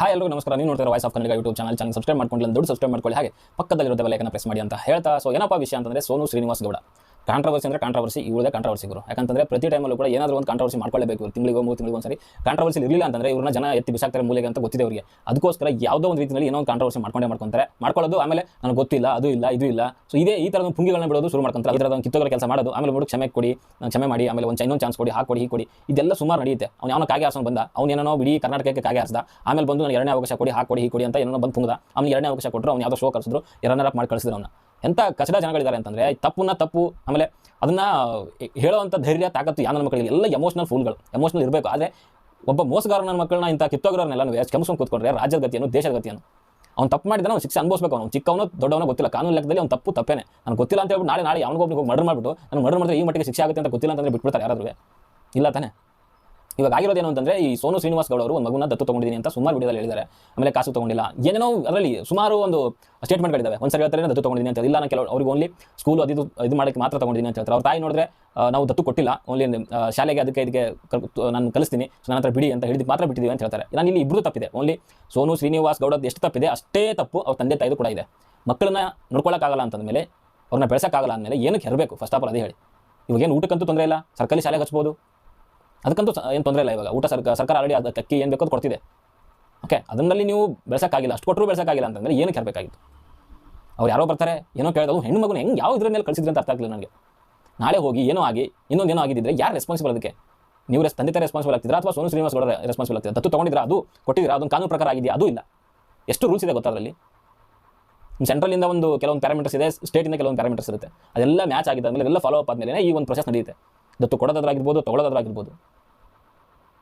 Hi ಎಲ್ಲರೂ ನಮಸ್ಕಾರ. ನೀವು ನೋಡ್ತಾರೆ voice of Kannada YouTube channel channel subscribe ಮಾಡ್ಕೊಂಡಿಲ್ಲ ದುಡ್ಡು ಸಬ್ಸ್ಕ್ರೈಬ್ ಮಾಡ್ಕೊಳ್ಳಿ. ಹಾಗೆ ಪಕ್ಕದಲ್ಲಿರೋ ಬೆಲ್ಲೈಕನ್ನ ಪ್ರೆಸ್ ಮಾಡಿ ಅಂತ ಹೇಳ್ತಾ. ಸೊ ಏನಪ್ಪ ವಿಷಯ ಅಂತಂದ್ರೆ ಸೋನು ಶ್ರೀನಿವಾಸ್ ಗೌಡ. ಕಾಂಟ್ರವರ್ಸಿ ಅಂದರೆ ಕಾಂಟ್ರವರ್ಸಿ ಇವ್ರದೇ ಕಾಂಟ್ರವರ್ಸಿ ಗುರು. ಯಾಕಂತಂದ್ರೆ ಪ್ರತಿ ಟೈಮಲ್ಲೂ ಕೂಡ ಏನಾದರೂ ಒಂದು ಕಾಂಟ್ರವರ್ಸಿ ಮಾಡ್ಕೊಳ್ಳೇಬೇಕು ಇವರು ತಿಂಗಳಿಗೆ, ಮೂರು ತಿಂಗಳಿಗೆ ಒಂದ್ಸರಿ ಕಾಂಟ್ರವರ್ಸಿ ಇರಲಿಲ್ಲ ಅಂತಂದ್ರೆ ಇವ್ರನ್ನ ಜನ ಎತ್ತಿ ಬಿಸಾಕ್ತಾರೆ ಮೂಲೆಗೆ ಅಂತ ಗೊತ್ತಿದೆ ಅವರಿಗೆ. ಅದಕ್ಕೋಸ್ಕರ ಯಾವುದೋ ಒಂದು ರೀತಿಯಲ್ಲಿ ಏನೋ ಒಂದು ಕಾಂಟ್ರವರ್ಸಿ ಮಾಡ್ಕೊಂಡೇ ಮಾಡ್ಕೊಂತಾರೆ. ಮಾಡ್ಕೊಳ್ಳೋದು ಆಮೇಲೆ ನನಗೆ ಗೊತ್ತಿಲ್ಲ, ಅದು ಇಲ್ಲ, ಇದು ಇಲ್ಲ. ಸೊ ಇದೇ ಈ ಥರದ ಪುಂಗಿಗಳನ್ನ ಬಿಡೋದು ಶುರು ಮಾಡ್ಕೊಂತಾರೆ. ಅದರ ಒಂದು ಕೆಲಸ ಮಾಡೋದು. ಆಮೇಲೆ ನೋಡಿ ಕ್ಷಮೆ ಕೊಡಿ ನಾನು ಕ್ಷಮೆ ಮಾಡಿ, ಆಮೇಲೆ ಒಂದು ಇನ್ನೊಂದು ಚಾನ್ಸ್ ಕೊಡಿ ಹಾಕೊಡಿ ಹೀಗೆ ಕೊಡಿ. ಇದೆಲ್ಲ ಸುಮಾರು ನಡೆಯುತ್ತೆ. ಅವ್ನು ಯಾವನೋ ಕಾಗೆ ಆಸನ ಬಂದ. ಅವ್ನು ಏನೋ ಇಡೀ ಕರ್ನಾಟಕಕ್ಕೆ ಕಾಗೆ ಹಾಸ್ದ ಆಮೇಲೆ ಬಂದು ನನಗೆ ಎರಡನೇ ಅವಕಾಶ ಕೊಡಿ ಹಾಕೊಡಿ ಹೀಗೆ ಕೊಡಿ ಅಂತ ಏನೋ ಬಂದು ಪುಂಗದ. ಅವ್ನು ಎರಡನೇ ಅವಕಾಶ ಕೊಟ್ಟರು ಅವ್ನು ಯಾವುದೋ ಶೋ ಕಳಿಸಿದ್ರು ಎರಡನೇ ಮಾಡಿ ಕಳಿಸಿದ್ರು ಎಂಥ ಕಚಡ ಜನಗಳಿದ್ದಾರೆ ಅಂತಂದ್ರೆ ತಪ್ಪನ್ನ ತಪ್ಪು, ಆಮೇಲೆ ಅದನ್ನ ಹೇಳುವಂಥ ಧೈರ್ಯ, ತಾಕತ್ತು ಯಾವ ಮಕ್ಕಳಿಗೆ? ಎಲ್ಲ ಎಮೋಷನಲ್ ಫೂಲ್ಗಳು ಎಮೋಷನಲ್ ಇರಬೇಕು. ಆದರೆ ಒಬ್ಬ ಮೋಸಗಾರ ನನ್ನ ಮಕ್ಕಳನ್ನ ಇಂಥ ಕಿತ್ತೋಗಿರೋರ್ನೆಲ್ಲ ಕೆಮ್ಸ್ಕೊಂಡು ಕೂತ್ಕೊಂಡ್ರೆ, ರಾಜ್ಯದ ಗತಿಯನ್ನು, ದೇಶದ ಗತಿಯನ್ನು? ಅವ್ನು ತಪ್ಪು ಮಾಡಿದ್ರೆ ಅವ್ನು ಶಿಕ್ಷೆ ಅನುಭವಿಸಬೇಕು ಅವ್ನು. ಚಿಕ್ಕವನು, ದೊಡ್ಡವನು ಗೊತ್ತಿಲ್ಲ. ಕಾನೂನು ಲೆಕ್ಕದಲ್ಲಿ ಅವ್ನು ತಪ್ಪು ತಪ್ಪೇನೆ. ನನಗೆ ಗೊತ್ತಿಲ್ಲ ಅಂತ ಹೇಳ್ಬಿಟ್ಟು ನಾಳೆ ನಾಳೆ ಯಾವನಿಗೊಬ್ಬನಿಗೆ ಹೋಗಿ ಮರ್ಡರ್ ಮಾಡಿಬಿಟ್ಟು ನಾನು ಮರ್ಡರ್ ಮಾಡಿದ್ರೆ ಈ ಮಟ್ಟಿಗೆ ಶಿಕ್ಷೆ ಆಗುತ್ತೆ ಅಂತ ಗೊತ್ತಿಲ್ಲ ಅಂತಂದ್ರೆ ಬಿಟ್ಬಿಡ್ತಾರೆ ಯಾರಾದ್ರೂ ಇಲ್ಲ ತಾನೆ? ಇವಾಗ ಆಗಿರೋದೇನು ಅಂತಂದ್ರೆ ಈ ಸೋನು ಶ್ರೀನಿವಾಸ್ ಗೌಡ ಅವರು ಒಂದು ಮಗುನ ದತ್ತು ತಗೊಂಡಿದ್ದೀನಿ ಅಂತ ಸುಮಾರು ವಿಡಿಯೋದಲ್ಲಿ ಹೇಳಿದ್ದಾರೆ. ಆಮೇಲೆ ಕಾಸು ತಗೊಂಡಿಲ್ಲ. ಏನೇನೋ ಅದರಲ್ಲಿ ಸುಮಾರು ಒಂದು ಸ್ಟೇಟ್ಮೆಂಟ್ಗಳಿದ್ದಾವೆ ಒಂದ್ಸರಿ ಹೇಳ್ತಾರೆ ದತ್ತು ತಗೊಂಡಿದ್ದೀನಿ ಅಂತ ಇಲ್ಲ, ನಾನು ಕೆಲವು ಅವ್ರಿಗೆ ಓನ್ಲಿ ಸ್ಕೂಲ್ ಅದು ಇದು ಮಾಡಕ್ಕೆ ಮಾತ್ರ ತಗೊಂಡಿದ್ದೀನಿ ಅಂತ ಹೇಳ್ತಾರೆ. ಅವ್ರ ತಾಯಿ ನೋಡಿದ್ರೆ ನಾವು ದತ್ತು ಕೊಟ್ಟಿಲ್ಲ. ಓನ್ಲಿ ಶಾಲೆಗೆ ಅದಕ್ಕೆ ಇದಕ್ಕೆ ನಾನು ಕಲಿಸ್ತೀನಿ. ಸೊ ನನ್ನ ಹತ್ರ ಬಿಡಿ ಅಂತ ಹೇಳಿದ್ದು ಮಾತ್ರ ಬಿಟ್ಟಿದ್ದೀವಿ ಅಂತ ಹೇಳ್ತಾರೆ. ನಾನು ಇಲ್ಲಿ ಇಬ್ಬರು ತಪ್ಪಿದೆ. ಓನ್ಲಿ ಸೋನು ಶ್ರೀನಿವಾಸ್ ಗೌಡದ್ದು ಎಷ್ಟು ತಪ್ಪಿದೆ ಅಷ್ಟೇ ತಪ್ಪು ಅವ್ರ ತಂದೆ ತಾಯಿದು ಕೂಡ ಇದೆ. ಮಕ್ಕಳನ್ನ ನೋಡ್ಕೊಳ್ಳೋಕ್ಕಾಗಲ್ಲ ಅಂತಂದಮೇಲೆ ಅವ್ರನ್ನ ಬೆಳೆಸೋಕ್ಕಾಗಲ್ಲ ಅಂದಮೇಲೆ ಏನಕ್ಕೆ ಇರಬೇಕು ಫಸ್ಟ್ ಆಫ್ ಆಲ್ ಅದೇ ಹೇಳಿ. ಇವಾಗ ಏನು ಊಟಕ್ಕಂತೂ ತೊಂದರೆ ಇಲ್ಲ. ಸರ್ಕಾರಿ ಶಾಲೆಗೆ ಹಚ್ಬೋದು. ಅದಕ್ಕಂತೂ ಏನು ತೊಂದರೆ ಇಲ್ಲ ಇವಾಗ. ಊಟ ಸರ್ಕಾರ ಸರ್ಕಾರ ಆಲ್ರೆಡಿ ಅದಕ್ಕೆ ಅಕ್ಕಿ ಏನು ಬೇಕೋ ಕೊಡ್ತಿದೆ. ಓಕೆ ಅದನ್ನಲ್ಲಿ ನೀವು ಬೆಳೆಸೋಕ್ಕಾಗಿಲ್ಲ. ಅಷ್ಟು ಕೊಟ್ಟರು ಬೆಳೆಸೋಕ್ಕಾಗಿಲ್ಲ ಅಂತಂದರೆ ಏನು ಇರಬೇಕಾಗಿತ್ತು ಅವ್ರು ಯಾರೋ ಬರ್ತಾರೆ, ಏನೋ ಕೇಳಿದ್ರು ಹೆಣ್ಣು ಮಗುನ ಹೆಂಗೆ ಯಾವ ಇದ್ರ ಮೇಲೆ ಕಳಿಸಿದ್ರೆ ಅಂತ ಅರ್ಥ ಆಗಲಿಲ್ಲ ನನಗೆ. ನಾಳೆ ಹೋಗಿ ಏನೋ ಆಗಿ, ಇನ್ನೊಂದು ಏನೋ ಆಗಿದ್ದರೆ ಯಾರು ರೆಸ್ಪಾನ್ಸಿಬಲ್ ಅದಕ್ಕೆ? ನೀವು ರೆಸ್ ತಂದೆ ರೆಸ್ಪಾನ್ಸಿಬಲ್ ಆಗ್ತಿದ್ರೆ ಅಥವಾ ಸೋನು ಶ್ರೀನಿವಾಸ್ ಗೌಡ ರೆಸ್ಪಾನ್ಸಿಬಲ್ ಆಗ್ತಿದೆ ಅದು ತೊಗೊಂಡಿದ್ರೆ ಅದು? ಕೊಟ್ಟಿದ್ರೆ ಅದೊಂದು ಕಾನೂನು ಪ್ರಕಾರ ಆಗಿದೆಯಾ? ಅದು ಇಲ್ಲ. ಎಷ್ಟು ರೂಲ್ಸ್ ಇದೆ ಗೊತ್ತಾ ಅದರಲ್ಲಿ? ಸೆಂಟ್ರಲಿಂದ ಒಂದು ಕೆಲವೊಂದು ಪ್ಯಾರಾಮೀಟರ್ಸ್ ಇದೆ ಸ್ಟೇಟಿಂದ ಕೆಲವೊಂದು ಪ್ಯಾರಾಮೀಟರ್ಸ್ ಇರುತ್ತೆ. ಅದೆಲ್ಲ ಮ್ಯಾಚ್ ಆಗಿದ್ದಾದ್ಮೇಲೆ ಎಲ್ಲ ಫಾಲೋ ಅಪ್ ಆದಮೇಲೆ ಈ ಒಂದು ಪ್ರೊಸೆಸ್ ನಡೆಯುತ್ತೆ. ದತ್ತು ಕೊಡೋದಾದ್ರಾಗಿರ್ಬೋದು ತೊಗೊಳೋದಾದ್ರಾಗಿರ್ಬೋದು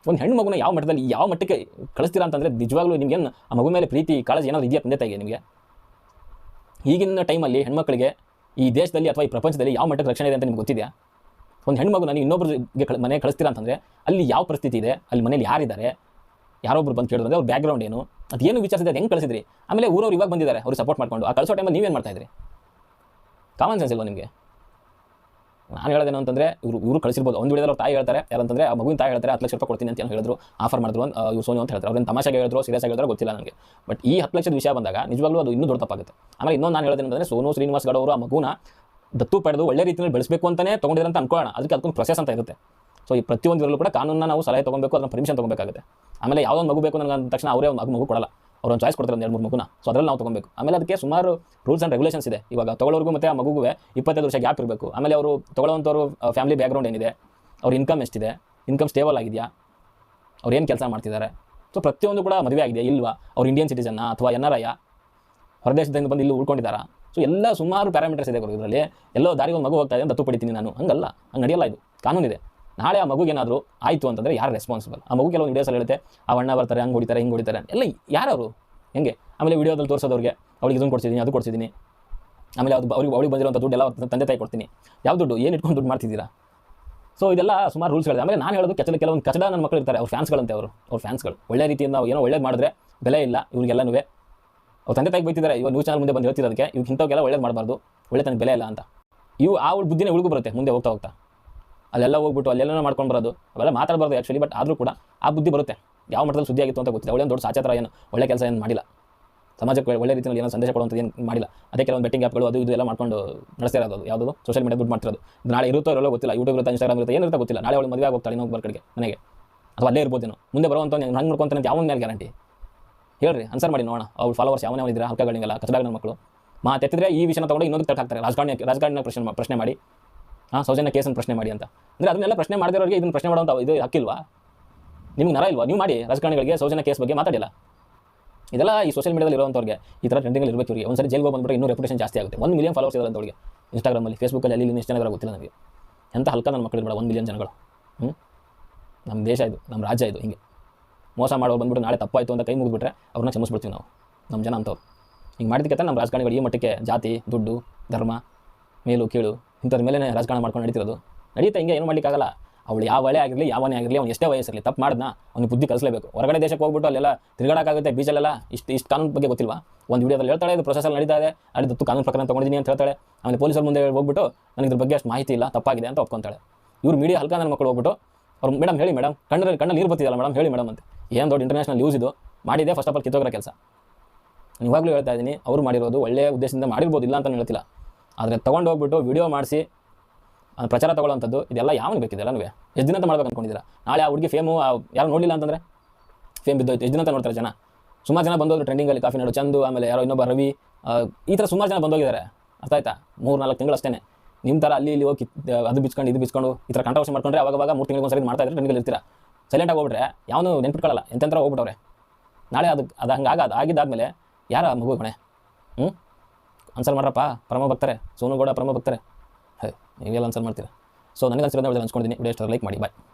ಒಂದು ಹೆಣ್ಣು ಮಗುನ ಯಾವ ಮಟ್ಟದಲ್ಲಿ, ಯಾವ ಮಟ್ಟಕ್ಕೆ ಕಳಿಸ್ತೀರಾ ಅಂತಂದರೆ ನಿಜವಾಗ್ಲೂ ನಿಮ್ಗೆ ಏನು ಆ ಮಗು ಮೇಲೆ ಪ್ರೀತಿ, ಕಾಳಜಿ ಏನಾದರೂ ಇದೆಯಾ ತಂದೆ ತಾಯಿಗೆ ನಿಮಗೆ? ಈಗಿನ ಟೈಮಲ್ಲಿ ಹೆಣ್ಮಕ್ಳಿಗೆ ಈ ದೇಶದಲ್ಲಿ ಅಥವಾ ಈ ಪ್ರಪಂಚದಲ್ಲಿ ಯಾವ ಮಟ್ಟಕ್ಕೆ ರಕ್ಷಣೆ ಇದೆ ಅಂತ ನಿಮ್ಗೆ ಗೊತ್ತಿದೆಯಾ? ಒಂದು ಹೆಣ್ಮಗು ನಾನು ಇನ್ನೊಬ್ಬರಿಗೆ ಮನೆ ಕಳಿಸ್ತೀರಾ ಅಂತಂದರೆ ಅಲ್ಲಿ ಯಾವ ಪರಿಸ್ಥಿತಿ ಇದೆ? ಅಲ್ಲಿ ಮನೇಲಿ ಯಾರಿದ್ದಾರೆ? ಯಾರೊಬ್ರು ಬಂದು ಕೇಳಿದ್ರೆ ಅವ್ರ ಬ್ಯಾಕ್ಗ್ರೌಂಡ್ ಏನು? ಅದು ಏನು ವಿಚಾರಿಸಿದೆ, ಅದು ಹೆಂಗೆ ಕಳಿಸಿದ್ರಿ? ಆಮೇಲೆ ಊರವ್ರು ಇವಾಗ ಬಂದಿದ್ದಾರೆ, ಅವ್ರು ಸಪೋರ್ಟ್ ಮಾಡ್ಕೊಂಡು. ಆ ಕಳಿಸೋ ಟೈಮಲ್ಲಿ ನೀವೇನು ಮಾಡ್ತಾ ಇದ್ರಿ? ಕಾಮನ್ ಸೆನ್ಸ್ ಇಲ್ವಾ ನಿಮಗೆ? ನಾನು ಹೇಳೋದೇನು ಅಂತಂದರೆ, ಇವರು ಇವರು ಕಳಿಸಿರ್ಬೋದು. ಒಂದು ವಿಡಿಯೋದಲ್ಲಿ ಅವ್ರ ತಾಯಿ ಹೇಳ್ತಾರೆ. ಯಾರಂತಂದ್ರೆ, ಆ ಮಗುವಿನ ತಾಯಿ ಹೇಳ್ತಾರೆ, ಹತ್ತು ಲಕ್ಷ ರೂಪಾಯಿ ಕೊಡ್ತೀನಿ ಅಂತ ಹೇಳಿದ್ರು. ಆಫರ್ ಮಾಡಿದ್ರು ಅಂತ ಇವ್ರು ಸೋನು ಅಂತ ಹೇಳ್ತಾರೆ. ಅವ್ರನ್ನ ತಮಾಷೆಗೆ ಹೇಳಿದ್ರು ಸೀರಿಯಸ್ ಹೇಳಿದ್ರು ಗೊತ್ತಿಲ್ಲ ನನಗೆ ಬಟ್ ಈ ಹತ್ತು ಲಕ್ಷದ ವಿಷಯ ಬಂದಾಗ, ನಿಜವಾಗ್ಲೂ ಅದು ಇನ್ನೂ ದೊಡ್ಡ ತಪ್ಪಾಗುತ್ತೆ. ಆಮೇಲೆ ಇನ್ನೊಂದು ನಾನು ಹೇಳೋದೇನು ಅಂತಂದ್ರೆ, ಸೋನು, ಶ್ರೀನಿವಾಸ್ ಗೌಡ ಅವರು ಆ ಮಗುನ ದತ್ತು ಪಡೆದು ಒಳ್ಳೆ ರೀತಿಯಲ್ಲಿ ಬೆಳೆಸಬೇಕು ಅಂತಲೇ ತೊಗೊಂಡಿದ್ದಾರೆ ಅಂತ ಅನ್ಕೊಳ್ಳೋಣ. ಅದಕ್ಕೆ ಅದಕ್ಕೊಂದು ಪ್ರೊಸೆಸ್ ಅಂತ ಇರುತ್ತೆ. ಸೊ ಈ ಪ್ರತಿಯೊಂದರಲ್ಲೂ ಕೂಡ ಕಾನೂನನ್ನ ನಾವು ಸಲಹೆ ತೊಗೊಬೇಕು, ಅದನ್ನ ಪರ್ಮಿಷನ್ ತೊಗೊಬೇಕಾಗುತ್ತೆ. ಆಮೇಲೆ ಯಾವುದೊಂದು ಮಗು ಬೇಕು ನನಗೆ ಅಂದ ತಕ್ಷಣ ಅವರೇ ಒಂದು ಮಗು ಕೊಡಲ್ಲ. ಅವ್ರೊಂದು ಚಾಯ್ಸ್ ಕೊಡ್ತಾರೆ ಒಂದು ಎರಡು ಮೂರು ಮಗುನ. ಸೊ ಅದರಲ್ಲಿ ನಾವು ತೊಗೊಬೇಕು. ಆಮೇಲೆ ಅದಕ್ಕೆ ಸುಮಾರು ರೂಲ್ಸ್ ಆ್ಯಂಡ್ ರೆಗ್ಯುಲೇಷನ್ಸ್ ಇದೆ. ಇವಾಗ ತೊಗೊಳೋರ್ಗು ಮತ್ತು ಆ ಮಗುಗೆ ಇಪ್ಪತ್ತೈದು ವರ್ಷ ಗ್ಯಾಪ್ ಇರಬೇಕು. ಆಮೇಲೆ ಅವರು ತೊಗೊಳ್ಳೋವಂಥವ್ರು ಫ್ಯಾಮಿಲಿ ಬ್ಯಾಕ್ಗ್ರೌಂಡ್ ಏನಿದೆ? ಅವ್ರ ಇನ್ಕಮ್ ಎಷ್ಟಿದೆ? ಇನ್ಕಮ್ ಸ್ಟೇಬಲ್ ಆಗಿದೆಯಾ? ಅವ್ರು ಏನು ಕೆಲಸ ಮಾಡ್ತಿದ್ದಾರೆ ಸೊ ಪ್ರತಿಯೊಂದು ಕೂಡ ಮದುವೆ ಆಗಿದೆ ಇಲ್ವಾ? ಅವ್ರು ಇಂಡಿಯನ್ ಸಿಟಿಸನ್ನ ಅಥವಾ ಎನ್ ಆರ್ ಐ ಹೊರದೇಶದಿಂದ ಬಂದು ಇಲ್ಲಿ ಉಳ್ಕೊಂಡಿದ್ದಾರಾ? ಸೊ ಎಲ್ಲ ಸುಮಾರು ಪ್ಯಾರಾಮೀಟರ್ಸ್ ಇದೆ ಇದರಲ್ಲಿ. ಎಲ್ಲೋ ದಾರಿಗೆ ಒಂದು ಮಗು ಹೋಗ್ತಾ ಇದೆ ದತ್ತು ಪಡಿತೀನಿ ನಾನು. ಹಂಗಲ್ಲ. ಹಂಗೆ ನಡೆಯಲ್ಲ ಇದು. ಕಾನೂನಿದೆ. ನಾಳೆ ಆ ಮಗುಗೇನಾದರೂ ಆಯಿತು ಅಂತಂದರೆ ಯಾರು ರೆಸ್ಪಾನ್ಸಿಬಲ್ ಆ ಮಗು ಕೆಲವೊಂದು ವಿಡಿಯೋಸಲ್ಲಿ ಹೇಳುತ್ತೆ, ಆ ಅಣ್ಣ ಬರ್ತಾರೆ, ಹಂಗೆ ಹೊಡಿತಾರೆ, ಹಿಂಗೆ ಹೊಡಿತಾರೆ. ಎಲ್ಲ ಯಾರವರು? ಹೆಂಗೆ? ಆಮೇಲೆ ವಿಡಿಯೋದಲ್ಲಿ ತೋರಿಸೋದವ್ರಿಗೆ, ಅವಳಿಗೆ ಇದನ್ನು ಕೊಡ್ಸಿದ್ದೀನಿ ಅದು ಕೊಡ್ಸಿದ್ದೀನಿ ಆಮೇಲೆ ಅದು ಅವ್ರಿಗೆ ಅವಳಿಗೆ ಬಂದಿರೋಂಥ ದುಡ್ಡು ಎಲ್ಲ ತಂದೆ ತಾಯಿ ಕೊಡ್ತೀನಿ. ಯಾವ ದುಡ್ಡು? ಏನು ಇಟ್ಕೊಂಡು ದುಡ್ಡು ಮಾಡ್ತಿದ್ದೀರಾ? ಸೊ ಇದೆಲ್ಲ ಸುಮಾರು ರೂಲ್ಸ್ಗಳಿದೆ ಆಮೇಲೆ ನಾನು ಹೇಳೋದು ಕೆಚ್ಚಲ ಕೆಲವೊಂದು ಕಚಡ ನನ್ನ ಮಕ್ಕಳು ಇರ್ತಾರೆ, ಅವ್ರ ಫ್ಯಾನ್ಸ್ಗಳಂತೆ ಅವರು. ಅವ್ರ ಫ್ಯಾನ್ಸ್ಗಳು ಒಳ್ಳೆ ರೀತಿಯಿಂದ ಏನೋ ಒಳ್ಳೇದು ಮಾಡಿದ್ರೆ ಬೆಲೆ ಇಲ್ಲ ಇವ್ರಿಗೆಲ್ಲನೂ ಅವ್ರ ತಂದೆ ತಾಯಿಗೆ ಬೈತಿದ್ದಾರೆ ಇವಾಗ ನ್ಯೂಸ್ ಚಾನಲ್ ಮುಂದೆ ಬಂದು ಹೇಳ್ತಿರೋದಕ್ಕೆ ಇವ್ರು ಇಂಥವ್ಗೆಲ್ಲ ಒಳ್ಳೇದು ಮಾಡಬಾರ್ದು ಒಳ್ಳೆ ತನಗೆ ಬೆಲೆ ಇಲ್ಲ ಅಂತ. ಇವು ಆ ಬುದ್ಧಿನೇ ಉಳ್ಕೊ ಬರುತ್ತೆ, ಮುಂದೆ ಹೋಗ್ತಾ ಹೋಗ್ತಾ. ಅಲ್ಲೆಲ್ಲ ಹೋಗ್ಬಿಟ್ಟು ಅಲ್ಲೆಲ್ಲ ಮಾಡ್ಕೊಂಡು ಬರೋದು. ಅವೆಲ್ಲ ಮಾತಾಡಬಾರ್ದು ಆ್ಯಕ್ಚುಲಿ ಬಟ್ ಆದರೂ ಕೂಡ ಆ ಬುದ್ಧಿ ಬರುತ್ತೆ. ಯಾವ ಮಟ್ಟದಲ್ಲಿ ಸುದ್ದಿ ಆಗಿತ್ತು ಅಂತ ಗೊತ್ತಿಲ್ಲ. ಒಳ್ಳೆ ದೊಡ್ಡ ಸಾಚಾತ್ರ ಏನು, ಒಳ್ಳೆ ಕೆಲಸ ಏನು ಮಾಡಿಲ್ಲ. ಸಮಾಜಕ್ಕೆ ಒಳ್ಳೆ ರೀತಿಯಲ್ಲಿ ಏನೋ ಸಂದೇಶ ಕೊಡುವಂಥದ್ದು ಏನು ಮಾಡಿಲ್ಲ. ಅದೇ ಕೆಲವೊಂದು ಬೆಟ್ಟಿಂಗ್ ಆ್ಯಪ್ಗಳು ಅದು ಇದು ಎಲ್ಲ ಮಾಡ್ಕೊಂಡು ನಡೆಸ್ತಾ ಇರೋದು. ಯಾವುದು ಸೋಷಿಯಲ್ ಮೀಡಿಯಾ ದುಡ್ಡು ಮಾಡ್ತಿರೋದು. ನಾಳೆ ಇರುತ್ತೋ ಇರೋ ಗೊತ್ತಿಲ್ಲ. ಯೂಟ್ಯೂಬ್ ಇರುತ್ತೆ ಇನ್ಸ್ಟಾಗ್ರಾಮ್ ಇರುತ್ತೆ, ಏನಿರುತ್ತೆ ಗೊತ್ತಿಲ್ಲ. ನಾಳೆ ಅವಳು ಮದುವೆ ಆಗೋಗ್ತಾಳೆ ಇನ್ನೊಬ್ಬರ ಕಡೆಗೆ, ಮನೆಗೆ. ಅಥವಾ ಅಲ್ಲೇ ಏನು ಮುಂದೆ ಬರುವಂಥ ಹಂಗೆ ನೋಡ್ಕೊಂತಾನೆ ಯಾವ ಯಾವನ ಮೇಲೆ ಗ್ಯಾರಂಟಿ ಹೇಳ್ರಿ ಆನ್ಸರ್ ಮಾಡಿ ನೋಡೋಣ. ಅವ್ರು ಫಾಲೋವರ್ಸ್ ಯಾವನೇ ಇದ್ರೆ ಹಲ್ಕಗಳಿಗೆಲ್ಲ ಕಚಡಾಗ ನನ್ನ ಮಕ್ಕಳು. ಮಾತೆತ್ತಿದ್ರೆ ಈ ವಿಷಯನ ತೊಗೊಂಡು ಇನ್ನೊಂದು ತಟ್ಟಾಕ್ತಾರೆ ರಾಜಕಾರಣ ರಾಜಕಾರಣ ಪ್ರಶ್ನೆ ಪ್ರಶ್ನೆ ಮಾಡಿ. ಹಾಂ, ಸೌಜನ್ಯ ಕೇಸನ್ನು ಪ್ರಶ್ನೆ ಮಾಡಿ ಅಂತ. ಅಂದರೆ ಅದನ್ನೆಲ್ಲ ಪ್ರಶ್ನೆ ಮಾಡಿದವರಿಗೆ ಇದನ್ನು ಪ್ರಶ್ನೆ ಮಾಡುವಂಥ ಇದು ಹಕ್ಕಿಲ್ವಾ? ನಿಮ್ಗೆ ನರ ಇಲ್ವಾ? ನೀವು ಮಾಡಿ ರಾಜಕಾರಣಿಗಳಿಗೆ ಸೌಜನ್ಯ ಕೇಸ್ ಬಗ್ಗೆ ಮಾತಾಡಿಲ್ಲ. ಇದೆಲ್ಲ ಈ ಸೋಷಿಯಲ್ ಮೀಡಿಯಾದಲ್ಲಿ ಇರುವಂಥವ್ರಿಗೆ ಈ ಥರ ಟ್ರೆಂಡಿಂಗಲ್ಲಿ ಇರಬೇಕು ಇವರಿಗೆ. ಒಂದ್ಸರಿ ಜೈಲ್ಗೆ ಬಂದ್ಬಿಟ್ರೆ ಇನ್ನೂ ರೆಪ್ಯುಟೇಷನ್ ಜಾಸ್ತಿ ಆಗುತ್ತೆ. ಒಂದು ಮಿಲಿಯನ್ ಫಾಲೋವರ್ಸ್ ಅಂತವಳಿಗೆ ಇನ್ಸ್ಟಾಗ್ರಾಮಲ್ಲಿ ಫೇಸ್ಬುಕ್ಕಲ್ಲಿ ಅಲ್ಲಿ ಇಲ್ಲಿ ಎಷ್ಟು ಜನ ಇದಾರೆ ಗೊತ್ತಿಲ್ಲ ನಮಗೆ. ಎಂಥ ಹಲ್ಕ ನನ್ನ ಮಕ್ಕಳು ಬೇಡ, ಒಂದು ಮಿಲಿಯನ್ ಜನಗಳು. ಹ್ಞೂ ನಮ್ಮ ದೇಶ ಇದು ನಮ್ಮ ರಾಜ್ಯ ಇದು ಹಿಂಗೆ. ಮೋಸ ಮಾಡೋರು ಬಂದ್ಬಿಟ್ಟು ನಾಳೆ ತಪ್ಪಾಯಿತು ಅಂತ ಕೈ ಮುಗಿದ್ಬಿಟ್ರೆ ಅವ್ರನ್ನ ಕ್ಷಮಿಸ್ಬಿಡ್ತೀವಿ ನಾವು. ನಮ್ಮ ಜನ ಅಂತವ್ರು. ಹಿಂಗೆ ಮಾಡಿದ್ದಕ್ಕೆ ನಮ್ಮ ರಾಜಕಾರಣಿಗಳು ಈ ಮಟ್ಟಕ್ಕೆ ಜಾತಿ, ದುಡ್ಡು, ಧರ್ಮ, ಮೇಲು, ಕೀಳು ಇಂಥದ್ರ ಮೇಲೆ ರಾಜಕಾರಣ ಮಾಡ್ಕೊಂಡು ನಡೀತಿರೋದು. ನಡೀತಾ ಹಿಂಗೆ ಏನು ಮಾಡಲಿಕ್ಕಾಗಲ್ಲ ಅವಳು ಯಾವ ಒಳ್ಳೆ ಆಗಿರಲಿ, ಯಾವನೇ ಆಗಿರಲಿ, ಅವ್ನು ಎಷ್ಟೇ ವಯಸ್ಸಿರಲಿ, ತಪ್ಪು ಮಾಡಿದ್ನ, ಅವ್ನಿಗೆ ಬುದ್ಧಿ ಕಲಿಸಲೇಬೇಕು. ಹೊರಗಡೆ ದೇಶಕ್ಕೆ ಹೋಗ್ಬಿಟ್ಟು ಅಲ್ಲೆಲ್ಲ ತಿರುಗಾಡಕ್ಕಾಗುತ್ತೆ, ಬೀಚಲ್ಲೆಲ್ಲ? ಇಷ್ಟು ಇಷ್ಟು ಕಾನೂನು ಬಗ್ಗೆ ಗೊತ್ತಿಲ್ವಾ? ಒಂದು ವಿಡಿಯೋದಲ್ಲಿ ಹೇಳ್ತಾಳೆ, ಇದು ಪ್ರೊಸೆಸಲ್ಲಿ ನಡೀತಾ ಇದೆ. ಅಲ್ಲಿ ದತ್ತು ಕಾನೂನು ಪ್ರಕರಣ ತೊಗೊಂಡಿದ್ದೀನಿ ಅಂತ ಹೇಳ್ತಾಳೆ. ಆಮೇಲೆ ಪೊಲೀಸರ ಮುಂದೆ ಹೋಗ್ಬಿಟ್ಟು, ನನಗೆ ಇದ್ರ ಬಗ್ಗೆ ಅಷ್ಟು ಮಾಹಿತಿ ಇಲ್ಲ, ತಪ್ಪಾಗಿದೆ ಅಂತ ಒಪ್ಕೊಂತಾಳೆ. ಇವ್ರು ಮೀಡಿಯಾ ಹಲ್ಕ ನನ್ನ ಮಕ್ಕಳು ಹೋಗ್ಬಿಟ್ಟು, ಅವ್ರು ಮೇಡಮ್ ಹೇಳಿ ಮೇಡಮ್ ಕಣ್ಣಲ್ಲಿ ಕಣ್ಣಲ್ಲಿ ನೀರು ಬರ್ತಿದ್ದಲ್ಲ ಮೇಡಮ್ ಹೇಳಿ ಮೇಡಮ್ ಅಂತ. ಏನು ದೊಡ್ಡ ಇಂಟರ್ನ್ಯಾಷನಲ್ ನ್ಯೂಸ್ ಇದು. ಮಾಡಿದೆ ಫಸ್ಟ್ ಆಫ್ ಆಲ್ ಕಿತ್ತೋಗಿರೋ ಕೆಲಸ. ಇವಾಗಲೂ ಹೇಳ್ತಾ ಇದ್ದೀನಿ, ಅವರು ಮಾಡಿರೋದು ಒಳ್ಳೆಯ ಉದ್ದೇಶದಿಂದ ಮಾಡಿರ್ಬೋದು ಇಲ್ಲ ಅಂತ ಹೇಳ್ತಿಲ್ಲ. ಆದರೆ ತೊಗೊಂಡು ಹೋಗ್ಬಿಟ್ಟು ವಿಡಿಯೋ ಮಾಡಿಸಿ ಪ್ರಚಾರ ತೊಗೊಳ್ಳೋಂಥದ್ದು ಇದೆಲ್ಲ ಯಾವನು ಬೇಕಿದೆ ಎಲ್ಲನೂ ಎಷ್ಟು ದಿನ ಅಂತ ಮಾಡ್ಬೇಕು ಅಂದ್ಕೊಂಡಿದ್ದೀರಾ ನಾಳೆ ಆ ಹುಡುಗಿ ಫೇಮು ಯಾರು ನೋಡಲಿಲ್ಲ ಅಂತಂದರೆ? ಫೇಮ್ ಬಿದ್ದೋಯ್ತು. ಎಷ್ಟು ದಿನ ಅಂತ ನೋಡ್ತಾರೆ ಜನ? ಸುಮಾರು ಜನ ಬಂದೋದ್ರು ಟ್ರೆಂಡಿಂಗಲ್ಲಿ ಕಾಫಿ ನಾಡು, ಚಂದು, ಆಮೇಲೆ ಯಾರೋ ಇನ್ನೊಬ್ಬ ರವಿ ಈ ಥರ ಸುಮಾರು ಜನ ಬಂದೋಗಿದ್ದಾರೆ. ಅರ್ಥ ಆಯ್ತಾ? ಮೂರು ನಾಲ್ಕು ತಿಂಗಳು ಅಷ್ಟೇ ನಿಮ್ಮ ಥರ ಅಲ್ಲಿ ಇಲ್ಲಿ ಹೋಗಿ, ಅದು ಬಿಚ್ಕೊಂಡು, ಇದು ಬಿಚ್ಕೊಂಡು, ಈ ಥರ ಕಂಟ್ರವರ್ಸಿ ಮಾಡ್ಕೊಂಡ್ರೆ ಅವಾಗ ಮೂರು ತಿಂಗಳಿಗೆ ಒಂದ್ಸರಿ ಮಾಡ್ತಾ ಇದ್ರೆ ಟ್ರೆಂಡಿಂಗಲ್ಲಿ ಇರ್ತೀರಾ? ಸೈಲೆಂಟಾಗಿ ಹೋಗ್ಬಿಟ್ರೆ ಯಾವನು ನೆನ್ಪಿಟ್ಕೊಳ್ಳಲ್ಲ ಎಂತಂತ್ರ ಹೋಗ್ಬಿಟ್ಟವ್ರೆ. ನಾಳೆ ಅದು ಅದು ಹಂಗೆ ಆಗದು, ಆಗಿದ್ದಾದ್ಮೇಲೆ ಯಾರ ಮಗು ಕಣೆ? ಹ್ಞೂ ಅನ್ಸಲ್ ಮಾಡ್ರಪ್ಪ ಪರಮ ಭಕ್ತರೆ ಸೋನು ಗೌಡ ಪರಮ ಭಕ್ತರೆ. ಹೇ, ನೀವೆಲ್ಲ ಅನ್ಸಲ್ ಮಾಡ್ತೀರಾ? ಸೊ ನನಗೆ ಅನ್ಸಿರೋದು ಹಂಚ್ಕೊಂಡಿದ್ದೀನಿ ವಿಡಿಯೋ ಇಷ್ಟ ಲೈಕ್ ಮಾಡಿ ಬಾಯ್